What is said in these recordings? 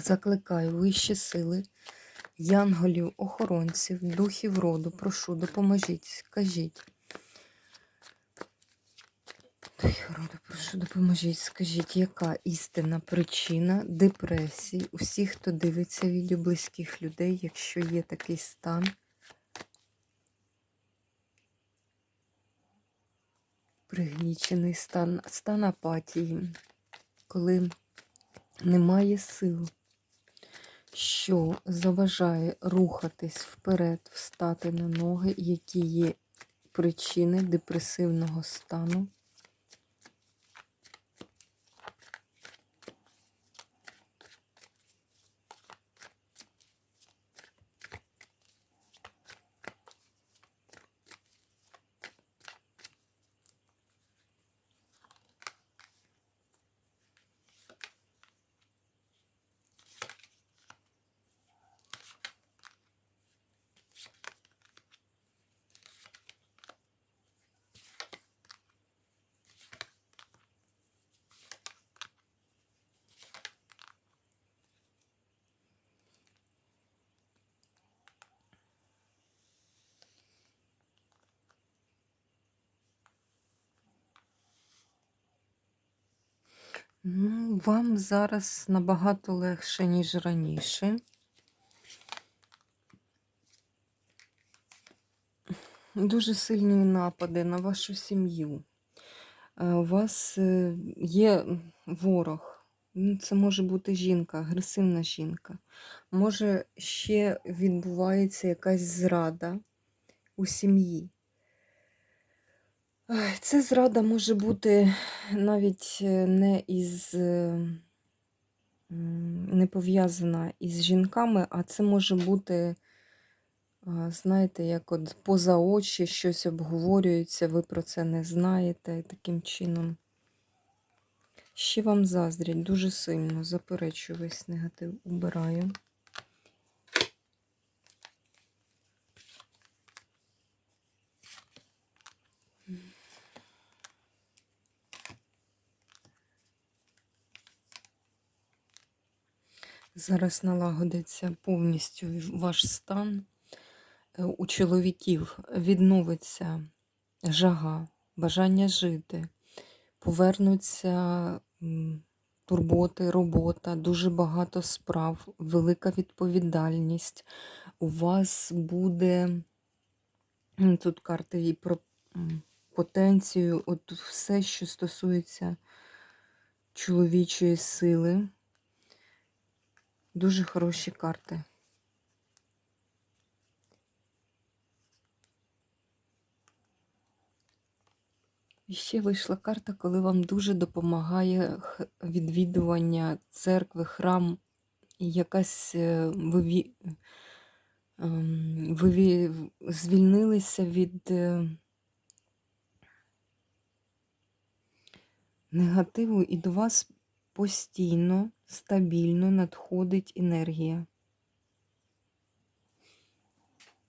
Закликаю вищі сили, янголів, охоронців, духів роду, прошу, допоможіть, скажіть. Духів роду, прошу, допоможіть, скажіть, яка істинна причина депресії усіх, хто дивиться відео близьких людей, якщо є такий стан. Пригнічений стан, стан апатії, коли немає сил що заважає рухатись вперед, встати на ноги, які є причини депресивного стану. Ну, Вам зараз набагато легше, ніж раніше. Дуже сильні напади на вашу сім'ю. Е, у вас е, є ворог. Ну, це може бути жінка, агресивна жінка. Може, ще відбувається якась зрада у сім'ї. Це зрада може бути навіть е, не із не пов'язана із жінками, а це може бути, знаєте, як от поза очі щось обговорюється, ви про це не знаєте таким чином. Ще вам заздрять дуже сильно, заперечую весь негатив, убираю. Зараз налагодиться повністю ваш стан. Е, у чоловіків відновиться жага, бажання жити, повернуться турботи, робота, дуже багато справ, велика відповідальність. У вас буде тут карти і про потенцію, от все, що стосується чоловічої сили. Дуже хороші карти. І ще вийшла карта, коли вам дуже допомагає відвідування церкви, храм, якась е, ви, ем, ви звільнилися від е, негативу, і до вас постійно, стабільно надходить енергія.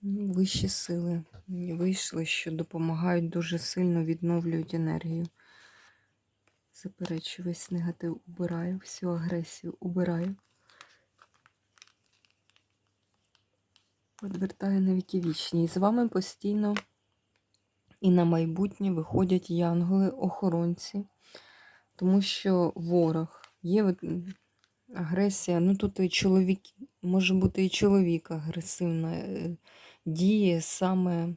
Вищі сили вийшли, що допомагають дуже сильно відновлюють енергію. Заперечу, весь негатив убираю, всю агресію убираю. Відвертаю на віки вічні. І з вами постійно і на майбутнє виходять янголи-охоронці, тому що ворог є агресія. Ну тут і чоловік, може бути і чоловік агресивна е, діє саме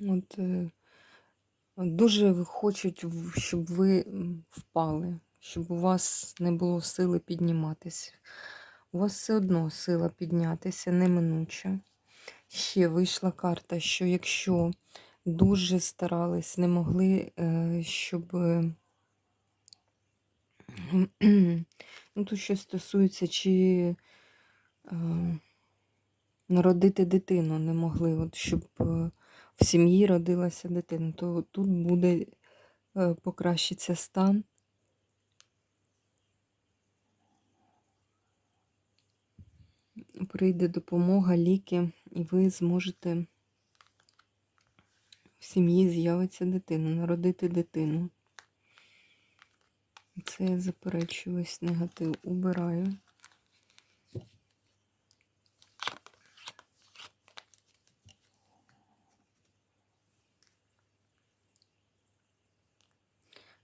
от, е, дуже хочуть, щоб ви впали, щоб у вас не було сили підніматися. У вас все одно сила піднятися неминуча. Ще вийшла карта, що якщо дуже старались, не могли, е, щоб Ну, тут що стосується, чи е, народити дитину не могли, от, щоб е, в сім'ї родилася дитина, то тут буде е, покращиться стан. Прийде допомога, ліки, і ви зможете в сім'ї з'явиться дитина, народити дитину. Це я заперечую весь негатив. Убираю.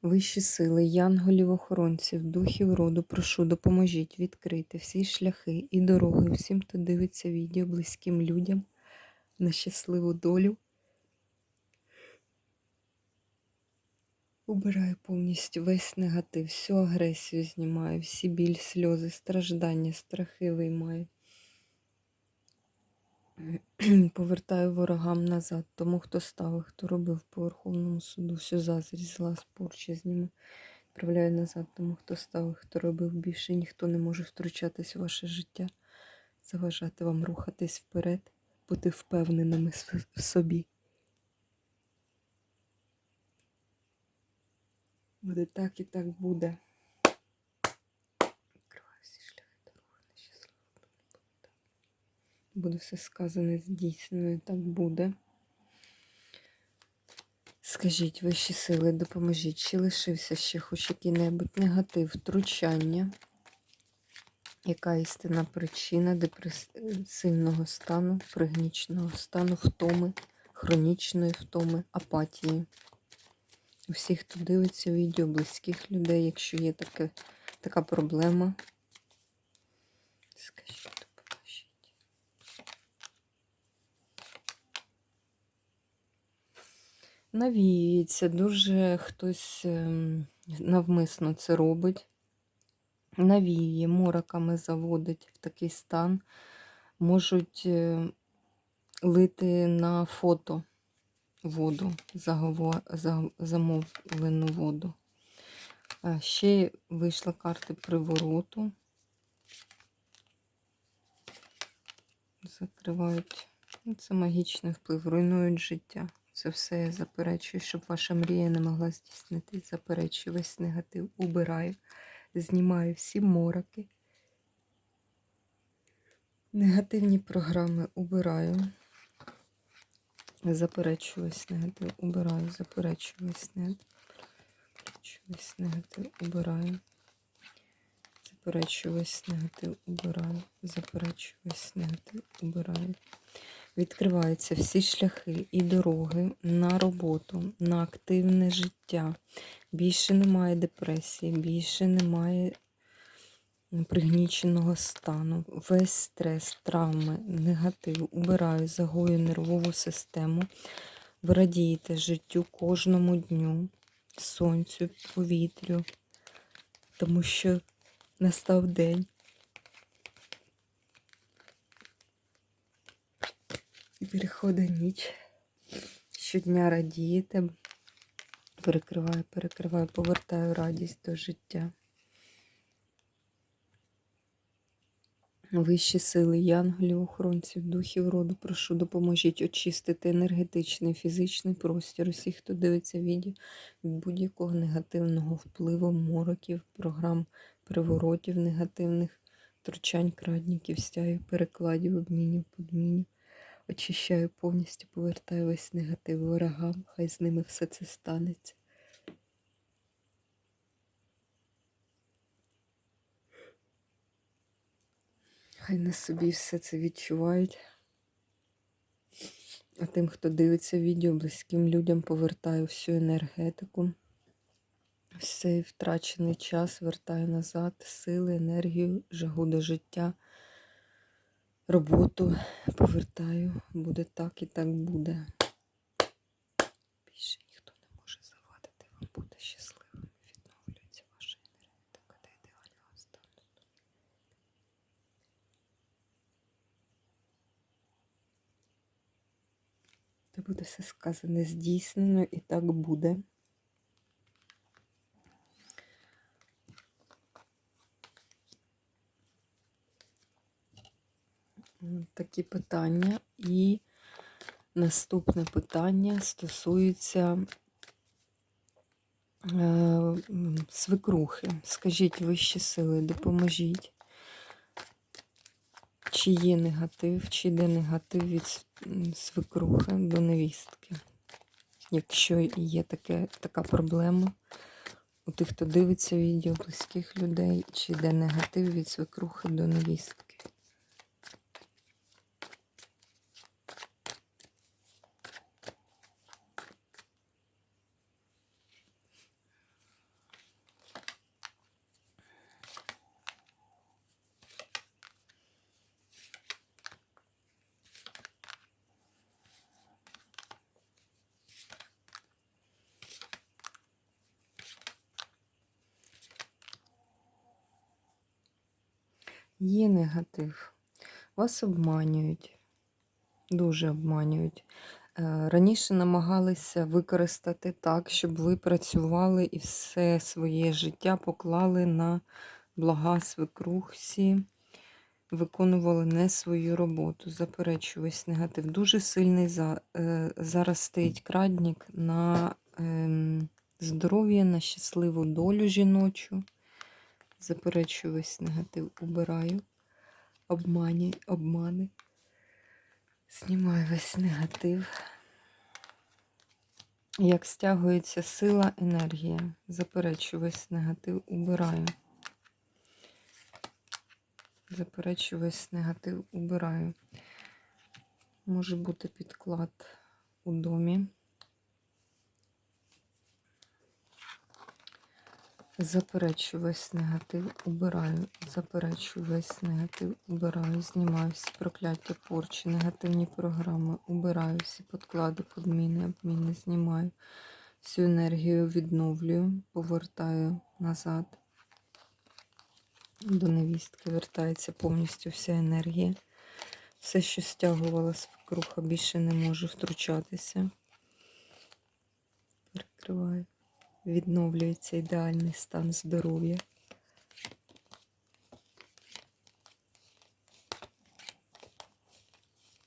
Вищі сили, янголів, охоронців, духів роду, прошу, допоможіть відкрити всі шляхи і дороги всім, хто дивиться відео, близьким людям на щасливу долю. Убираю повністю весь негатив, всю агресію знімаю, всі біль, сльози, страждання, страхи виймаю. Повертаю ворогам назад, тому хто ставив, хто робив по Верховному суду, всю заздрість, зла, спорчі зніму. Відправляю назад, тому хто ставив, хто робив більше, ніхто не може втручатись у ваше життя, заважати вам рухатись вперед, бути впевненими в собі. Буде так і так буде. Буде. Буде все сказане здійснено, і так буде. Скажіть, вищі сили, допоможіть, чи лишився ще хоч який-небудь негатив, втручання? Яка істинна причина депресивного стану, пригнічного стану, втоми, хронічної втоми, апатії? У всіх, хто дивиться відео, близьких людей, якщо є таке, така проблема, скажіть, допоможіть. Навіюється, дуже хтось ем, навмисно це робить. Навіює, мороками заводить в такий стан. Можуть е, лити на фото воду, замовлену воду. Ще вийшла карта привороту. Закривають. Ну, Це магічний вплив, руйнують життя. Це все я заперечую, щоб ваша мрія не могла здійснитись. Заперечую весь негатив, убираю, знімаю всі мороки. Негативні програми убираю. Заперечую весь негатив, убираю, заперечую весь негатив. Заперечую весь негатив, убираю. Заперечую весь негатив, убираю. Заперечую весь негатив, убираю. Відкриваються всі шляхи і дороги на роботу, на активне життя. Більше немає депресії, більше немає пригніченого стану. Весь стрес, травми, негатив убираю, загою нервову систему. Ви радієте життю кожному дню, сонцю, повітрю, тому що настав день. І переходить ніч. Щодня радієте. Перекриваю, перекриваю, повертаю радість до життя. Вищі сили, янголів, охоронців, духів роду, прошу, допоможіть очистити енергетичний, фізичний простір усіх, хто дивиться відео від будь-якого негативного впливу, мороків, програм, приворотів, негативних втручань, крадників, стягів, перекладів, обмінів, подмінів. Очищаю повністю, повертаю весь негатив ворогам, хай з ними все це станеться. Хай на собі все це відчувають. А тим, хто дивиться відео, близьким людям повертаю всю енергетику. Цей втрачений час вертаю назад, сили, енергію, жагу до життя, роботу повертаю. Буде так і так буде. буде все сказане здійснено і так буде. Такі питання. І наступне питання стосується е, свекрухи. Скажіть вищі сили, допоможіть. Чи є негатив, чи йде негатив від свекрухи до невістки? Якщо є таке, така проблема у тих, хто дивиться відео близьких людей, чи йде негатив від свекрухи до невістки? Є негатив. Вас обманюють, дуже обманюють. Е, Раніше намагалися використати так, щоб ви працювали і все своє життя поклали на блага свекрухсі, виконували не свою роботу. Заперечую весь негатив. Дуже сильний за, е, зараз стоїть крадник на ем, здоров'я, на щасливу долю жіночу. Заперечую весь негатив, убираю. Обмані, обмани. Знімаю весь негатив. Як стягується сила, енергія. Заперечую весь негатив, убираю. Заперечую весь негатив, убираю. Може бути підклад у домі. Заперечую весь негатив, убираю. Заперечую весь негатив, убираю. Знімаю всі прокляття, порчі, негативні програми, убираю всі подклади, подміни, обміни, знімаю. Всю енергію відновлюю, повертаю назад. До невістки вертається повністю вся енергія. Все, що стягувала свекруха, більше не може втручатися. Перекриваю. Відновлюється ідеальний стан здоров'я.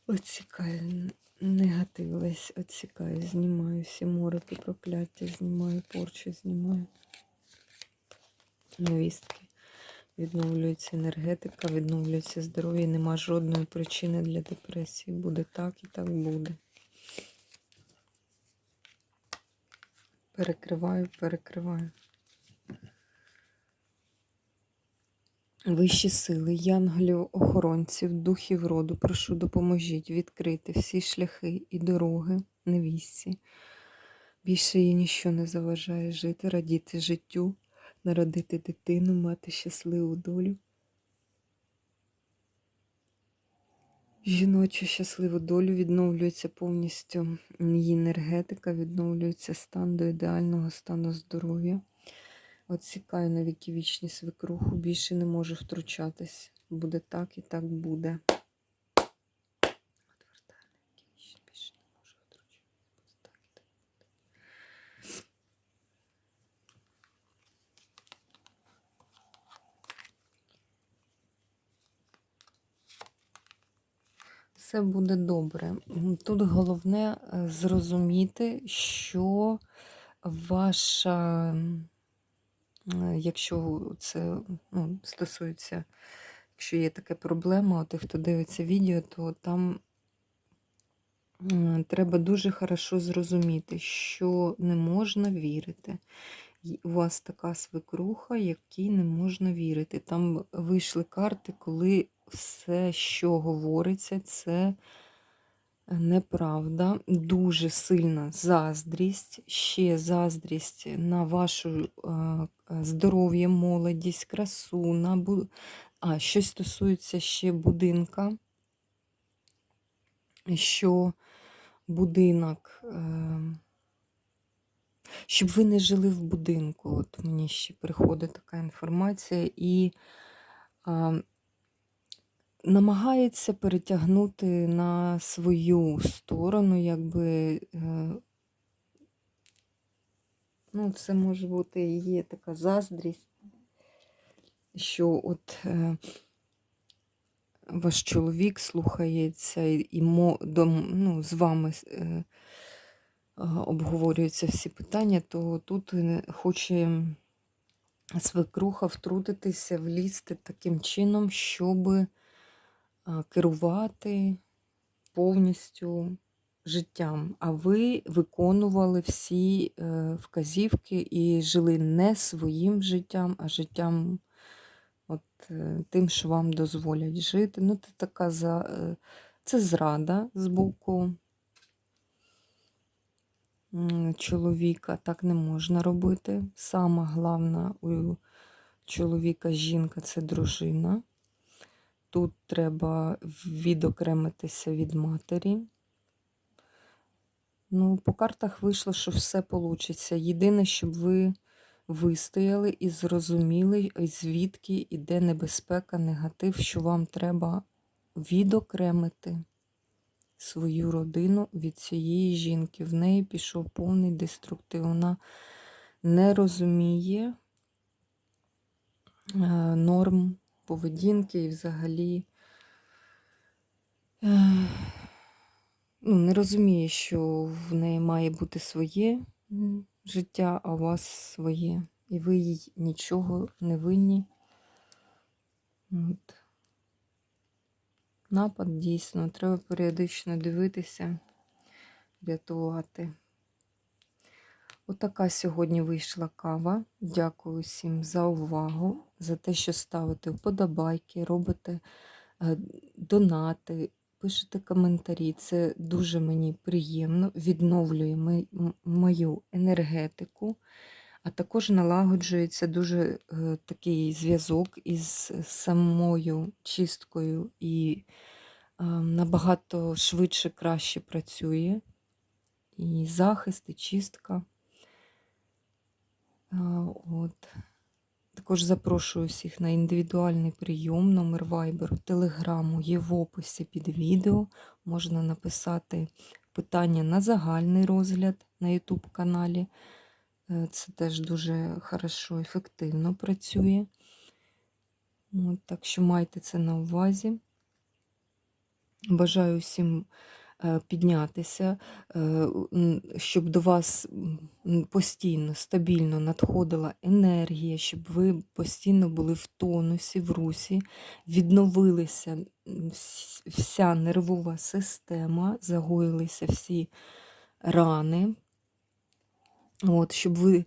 Оцікаю негатив весь оцікаю, знімаю всі мороки, прокляття, знімаю порчу, знімаю. Невістки. Відновлюється енергетика, відновлюється здоров'я. Нема жодної причини для депресії. Буде так і так буде. Перекриваю, перекриваю. Вищі сили, янголів, охоронців, духів роду, прошу допоможіть відкрити всі шляхи і дороги невістці. Більше їй ніщо не заважає жити, радіти життю, народити дитину, мати щасливу долю. Жіночу щасливу долю відновлюється повністю її енергетика, відновлюється стан до ідеального стану здоров'я. Отсікаю на віки вічні свекруху, більше не можу втручатись. Буде так і так буде. Отвертаю на віки вічні, більше не можу втручатись. Буде так і так буде. Все буде добре. Тут головне е, зрозуміти, що ваша, е, якщо це ну, стосується, якщо є така проблема, у тих, хто дивиться відео, то там треба дуже хорошо зрозуміти, що не можна вірити. У вас така свекруха, якій не можна вірити. Там вийшли карти, коли все, що говориться, це неправда. Дуже сильна заздрість, ще заздрість на вашу здоров'я, молодість, красу, на бу... а, щось стосується ще будинка, що будинок. Е... Щоб ви не жили в будинку. От мені ще приходить така інформація, і намагається перетягнути на свою сторону, якби. Е, ну, це може бути і є така заздрість, що от е, ваш чоловік слухається і, і мо, до, ну, з вами е, обговорюються всі питання, то тут хоче свекруха втрутитися, влізти таким чином, щоб е, керувати повністю життям. А ви виконували всі е, вказівки і жили не своїм життям, а життям от, е, тим, що вам дозволять жити. Ну, це така за, е, це зрада з боку чоловіка. Так не можна робити. Сама головна у чоловіка жінка це дружина. Тут треба відокремитися від матері. Ну, по картах вийшло, що все вийде. Єдине, щоб ви вистояли і зрозуміли, звідки йде небезпека, негатив, що вам треба відокремити свою родину від цієї жінки. В неї пішов повний деструктив. Вона не розуміє е, норм поведінки і взагалі. е, ну, не розуміє, що в неї має бути своє життя, а у вас своє. І ви їй нічого не винні. От. Напад дійсно, треба періодично дивитися, рятувати. Отака сьогодні вийшла кава. Дякую всім за увагу, за те, що ставите вподобайки, робите е, донати, пишете коментарі. Це дуже мені приємно, відновлює мою енергетику, а також налагоджується дуже е, такий зв'язок із самою чисткою і е, набагато швидше, краще працює. І захист, і чистка. А, От. Також запрошую всіх на індивідуальний прийом, номер вайберу, телеграму є в описі під відео. Можна написати питання на загальний розгляд на YouTube каналі. Е, Це теж дуже хорошо, ефективно працює. От, так що майте це на увазі. Бажаю всім піднятися, е, щоб до вас постійно, стабільно надходила енергія, щоб ви постійно були в тонусі, в русі, відновилися вся нервова система, загоїлися всі рани. От, щоб ви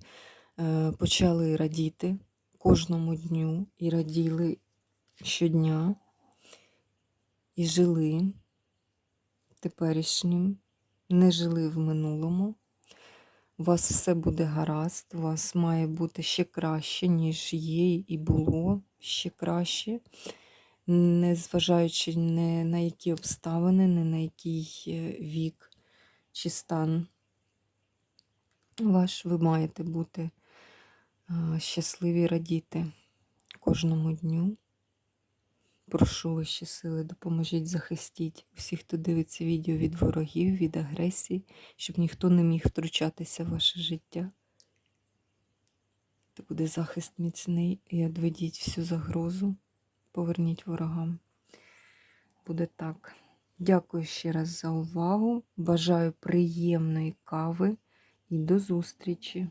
е, почали радіти кожному дню і раділи щодня, і жили теперішнім, не жили в минулому. У вас все буде гаразд, у вас має бути ще краще, ніж є і було ще краще, незважаючи не на які обставини, не на який е, вік чи стан ваш, ви маєте бути е, щасливі радіти кожному дню. Прошу вищі сили, допоможіть, захистіть усіх, хто дивиться відео від ворогів, від агресії, щоб ніхто не міг втручатися в ваше життя. Це буде захист міцний і відведіть всю загрозу, поверніть ворогам. Буде так. Дякую ще раз за увагу. Бажаю приємної кави і до зустрічі!